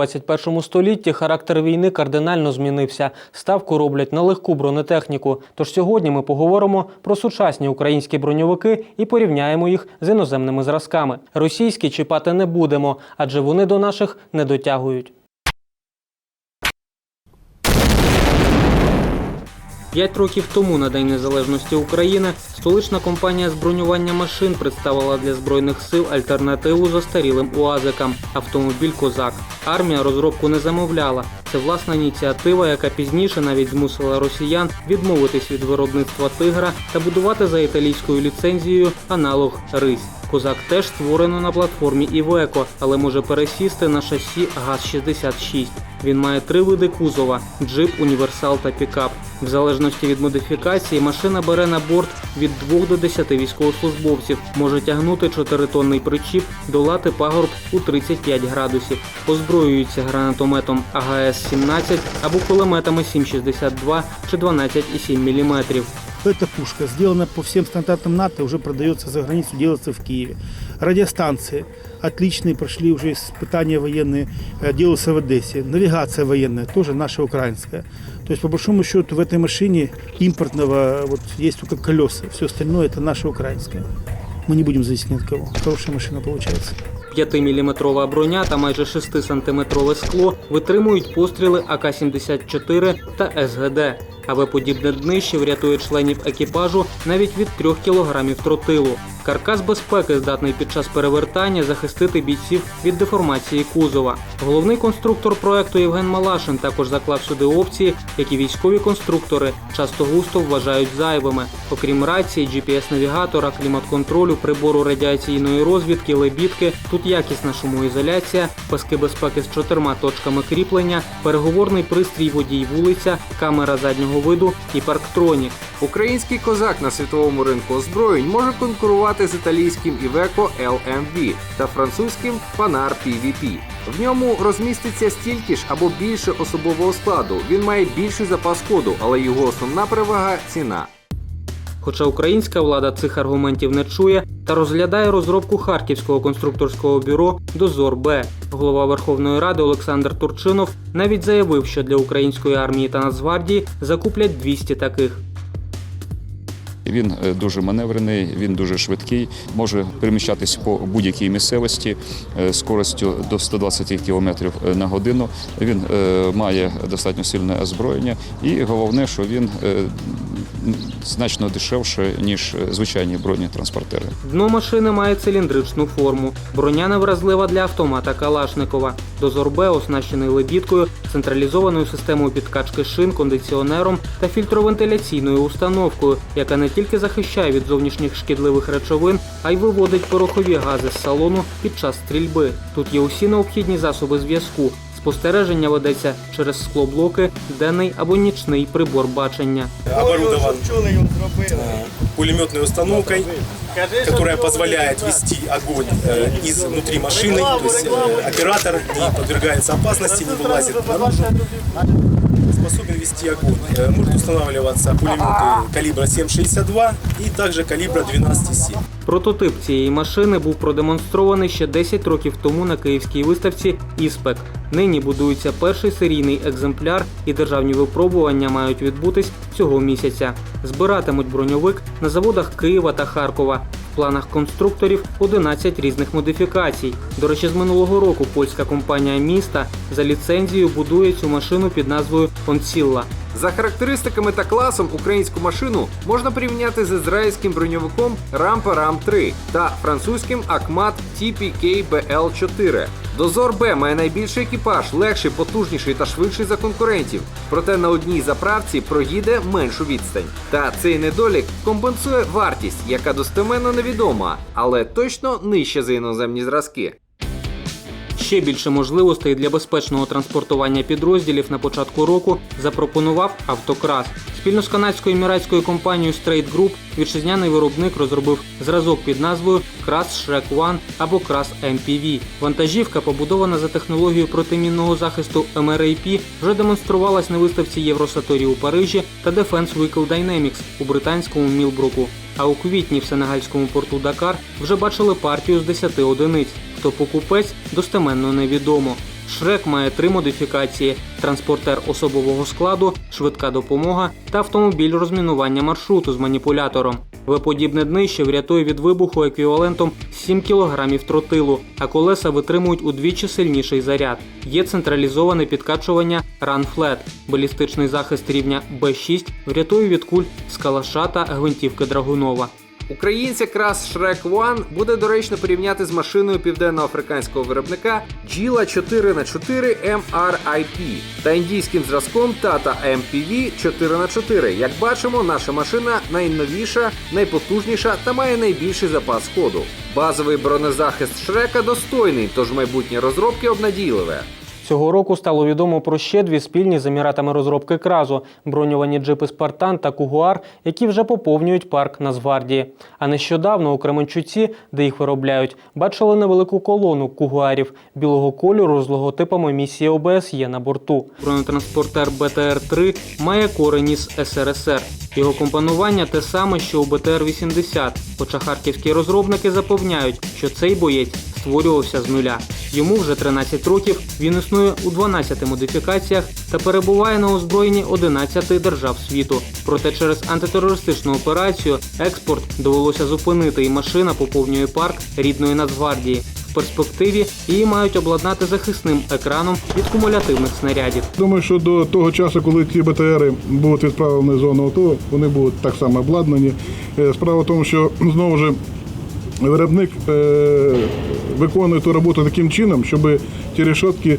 21 столітті характер війни кардинально змінився. Ставку роблять на легку бронетехніку. Тож сьогодні ми поговоримо про сучасні українські броньовики і порівняємо їх з іноземними зразками. Російські чіпати не будемо, адже вони до наших не дотягують. П'ять років тому на День Незалежності України столична компанія з машин представила для збройних сил альтернативу застарілим уазикам автомобіль Козак. Армія розробку не замовляла. Це власна ініціатива, яка пізніше навіть змусила росіян відмовитись від виробництва тигра та будувати за італійською ліцензією аналог Рись. Козак теж створено на платформі Івеко, але може пересісти на шасі ГАЗ-66. Він має три види кузова: джип, універсал та пікап. В залежності від модифікації машина бере на борт від 2 до 10 військовослужбовців, може тягнути 4-тонний причіп, долати пагорб у 35 градусів. Озброюється гранатометом АГС-17 або кулеметами 7,62 чи 12,7 мм. Эта пушка сделана по всем стандартам НАТО, уже продается за границу, делается в Киеве. Радиостанции отличные, прошли уже испытания военные, э, делаются в Одессе. Навигация военная, тоже наша украинская. То есть, по большому счету, в этой машине импортного вот есть только колеса, все остальное это наше украинское. Мы не будем зависеть ни от кого. Хорошая машина получается. 5-мм броня та майже 6-сантиметрове скло витримують постріли АК-74 та СГД. АВ-подібне днище врятує членів екіпажу навіть від 3 кг тротилу. Каркас безпеки здатний під час перевертання захистити бійців від деформації кузова. Головний конструктор проекту Євген Малашин також заклав сюди опції, які військові конструктори часто густо вважають зайвими. Окрім рації, GPS-навігатора, клімат-контролю, прибору радіаційної розвідки, лебідки, тут якісна шумоізоляція, паски безпеки з чотирма точками кріплення, переговорний пристрій водій вулиця, камера заднього виду і парктронік. Український козак на світовому ринку озброєнь може конкурувати з італійським Iveco LMV та французьким Panhard PVP. В ньому розміститься стільки ж або більше особового складу. Він має більший запас ходу, але його основна перевага ціна. Хоча українська влада цих аргументів не чує та розглядає розробку харківського конструкторського бюро Дозор Б. Голова Верховної Ради Олександр Турчинов навіть заявив, що для української армії та Нацгвардії закуплять 200 таких. Він е, дуже маневрений, він дуже швидкий, може переміщатись по будь-якій місцевості е, скоростю до 120 км на годину. Він е, має достатньо сильне озброєння, і головне, що він е, значно дешевше ніж звичайні бронетранспортери. Дно машини має циліндричну форму. Броня невразлива для автомата Калашникова. Дозор Б оснащений лебідкою, централізованою системою підкачки шин, кондиціонером та фільтровентиляційною установкою, яка не тільки захищає від зовнішніх шкідливих речовин, а й виводить порохові гази з салону під час стрільби. Тут є усі необхідні засоби зв'язку. Спостереження ведеться через склоблоки, денний або нічний прибор бачення. оборудован э, пулеметной установкой, которая позволяет вести огонь э, из внутри машины, то есть э, оператор не подвергается опасности, не вылазит наружу, способен вести огонь. Э, Может устанавливаться пулеметы калибра 7,62 и также калибра 12,7. Прототип цієї машини був продемонстрований ще 10 років тому на київській виставці «Іспек». Нині будується перший серійний екземпляр, і державні випробування мають відбутись цього місяця. Збиратимуть броньовик на заводах Києва та Харкова. В планах конструкторів 11 різних модифікацій. До речі, з минулого року польська компанія міста за ліцензією будує цю машину під назвою Онсілла. За характеристиками та класом українську машину можна порівняти з ізраїльським броньовиком Rampa Ram 3 та французьким Акмат TPK BL4. Дозор Б має найбільший екіпаж, легший, потужніший та швидший за конкурентів. Проте на одній заправці проїде меншу відстань. Та цей недолік компенсує вартість, яка достеменно невідома, але точно нижча за іноземні зразки. Ще більше можливостей для безпечного транспортування підрозділів на початку року запропонував Автокрас. Спільно з канадською еміратською компанією Straight Group вітчизняний виробник розробив зразок під назвою Крас Shrek One або Крас MPV. Вантажівка, побудована за технологією протимінного захисту MRAP, вже демонструвалась на виставці Євросаторі у Парижі та Defense Vehicle Dynamics у британському Мілбруку. А у квітні в сенегальському порту Дакар вже бачили партію з 10 одиниць. Хто покупець, достеменно невідомо. Шрек має три модифікації: транспортер особового складу, швидка допомога та автомобіль розмінування маршруту з маніпулятором. В-подібне днище врятує від вибуху еквівалентом 7 кг тротилу, а колеса витримують удвічі сильніший заряд. Є централізоване підкачування Run Flat. Балістичний захист рівня Б6 врятує від куль з калаша та гвинтівки Драгунова. Українця крас Shrek One буде доречно порівняти з машиною південноафриканського виробника Gila 4х4 MRIP та індійським зразком Tata MPV 4х4. Як бачимо, наша машина найновіша, найпотужніша та має найбільший запас ходу. Базовий бронезахист Шрека достойний, тож майбутні розробки обнадійливе. Цього року стало відомо про ще дві спільні з еміратами розробки кразу броньовані джипи Спартан та Кугуар, які вже поповнюють парк Нацгвардії. А нещодавно у Кременчуці, де їх виробляють, бачили невелику колону кугуарів білого кольору з логотипами місії ОБСЄ на борту. Бронетранспортер БТР-3 має корені з СРСР. Його компонування те саме, що у БТР-80, хоча харківські розробники запевняють, що цей боєць створювався з нуля. Йому вже 13 років, він існує у 12 модифікаціях та перебуває на озброєнні 11 держав світу. Проте через антитерористичну операцію експорт довелося зупинити, і машина поповнює парк рідної Нацгвардії. В перспективі її мають обладнати захисним екраном від кумулятивних снарядів. Думаю, що до того часу, коли ці БТРи будуть відправлені в зону АТО, вони будуть так само обладнані. Е, Справа в тому, що знову ж виробник е, виконує ту роботу таким чином, щоб ті решетки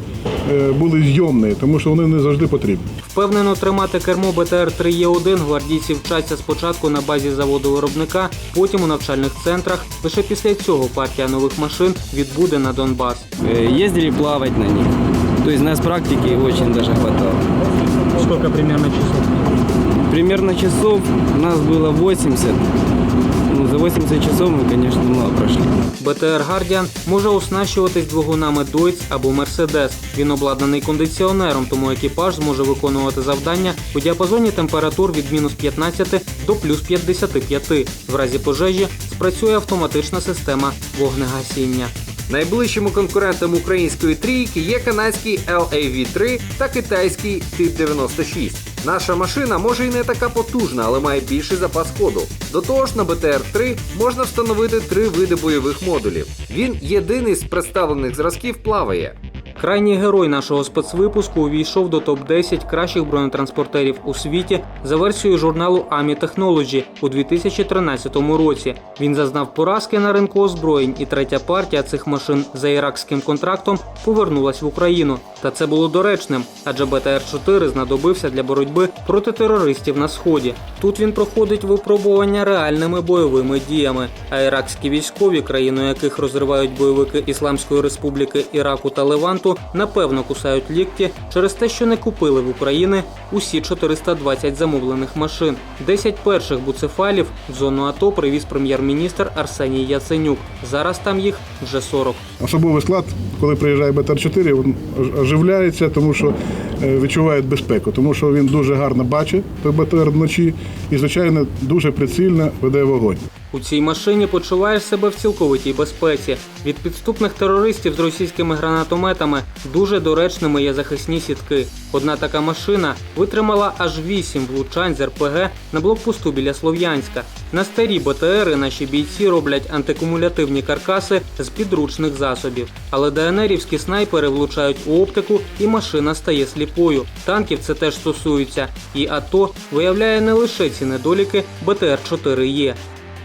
е, були зйомні, тому що вони не завжди потрібні. Впевнено тримати кермо БТР-3Е1 гвардійці вчаться спочатку на базі заводу виробника, потім у навчальних центрах. Лише після цього партія нових машин відбуде на Донбас. Э, ездили плавать на них. То есть нас практики очень даже хватало. Скільки примерно часов? Примерно часов нас было 80. За 80 часов мы, конечно, много прошли. БТР Guardian може оснащуватись двигунами Deutz або Mercedes. Він обладнаний кондиціонером, тому екіпаж зможе виконувати завдання у діапазоні температур від мінус 15 до плюс 55. В разі пожежі спрацює автоматична система вогнегасіння. Найближчими конкурентами української трійки є канадський LAV3 та китайський Тип 96. Наша машина може і не така потужна, але має більший запас ходу. До того ж, на БТР-3 можна встановити три види бойових модулів. Він єдиний з представлених зразків плаває. Крайній герой нашого спецвипуску увійшов до топ-10 кращих бронетранспортерів у світі за версією журналу AMI Technology у 2013 році. Він зазнав поразки на ринку озброєнь, і третя партія цих машин за іракським контрактом повернулась в Україну. Та це було доречним, адже БТР-4 знадобився для боротьби проти терористів на сході. Тут він проходить випробування реальними бойовими діями. А іракські військові, країною яких розривають бойовики Ісламської Республіки Іраку та Леванту, напевно кусають лікті через те, що не купили в Україні усі 420 замовлених машин. 10 перших буцефалів в зону АТО привіз прем'єр-міністр Арсеній Яценюк. Зараз там їх вже 40. Особовий склад, коли приїжджає БТР-4, він ож- оживляється, тому що е, відчуває безпеку, тому що він дуже гарно бачить БТР вночі і, звичайно, дуже прицільно веде вогонь. У цій машині почуваєш себе в цілковитій безпеці. Від підступних терористів з російськими гранатометами дуже доречними є захисні сітки. Одна така машина витримала аж 8 влучань з РПГ на блокпосту біля Слов'янська. На старі БТРи наші бійці роблять антикумулятивні каркаси з підручних засобів. Але ДНРівські снайпери влучають у оптику, і машина стає сліпою. Танків це теж стосується. І АТО виявляє не лише ці недоліки БТР-4Е.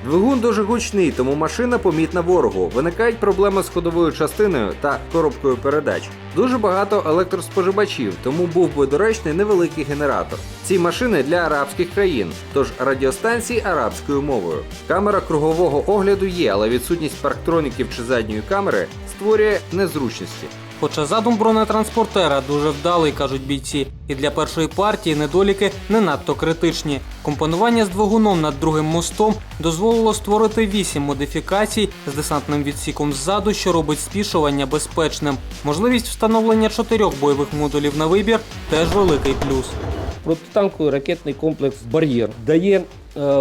Двигун дуже гучний, тому машина помітна ворогу. Виникають проблеми з ходовою частиною та коробкою передач. Дуже багато електроспоживачів, тому був би доречний невеликий генератор. Ці машини для арабських країн, тож радіостанції арабською мовою. Камера кругового огляду є, але відсутність парктроніків чи задньої камери створює незручності. Хоча задум бронетранспортера дуже вдалий, кажуть бійці, і для першої партії недоліки не надто критичні. Компонування з двигуном над другим мостом дозволило створити вісім модифікацій з десантним відсіком ззаду, що робить спішування безпечним. Можливість встановлення чотирьох бойових модулів на вибір теж великий плюс. Протитанковий ракетний комплекс Бар'єр дає е,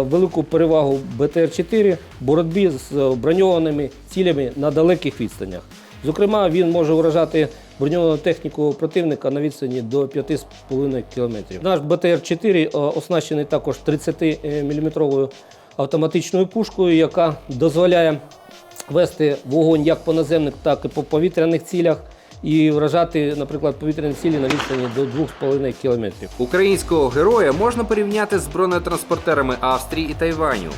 велику перевагу БТР-4 боротьбі з е, броньованими цілями на далеких відстанях. Зокрема, він може вражати броньовану техніку противника на відстані до 5,5 км. Наш БТР-4 е, оснащений також 30-мм автоматичною пушкою, яка дозволяє вести вогонь як по наземних, так і по повітряних цілях. І вражати, наприклад, повітряні цілі на відстані до 2,5 км. Українського героя можна порівняти з бронетранспортерами Австрії і Тайваню.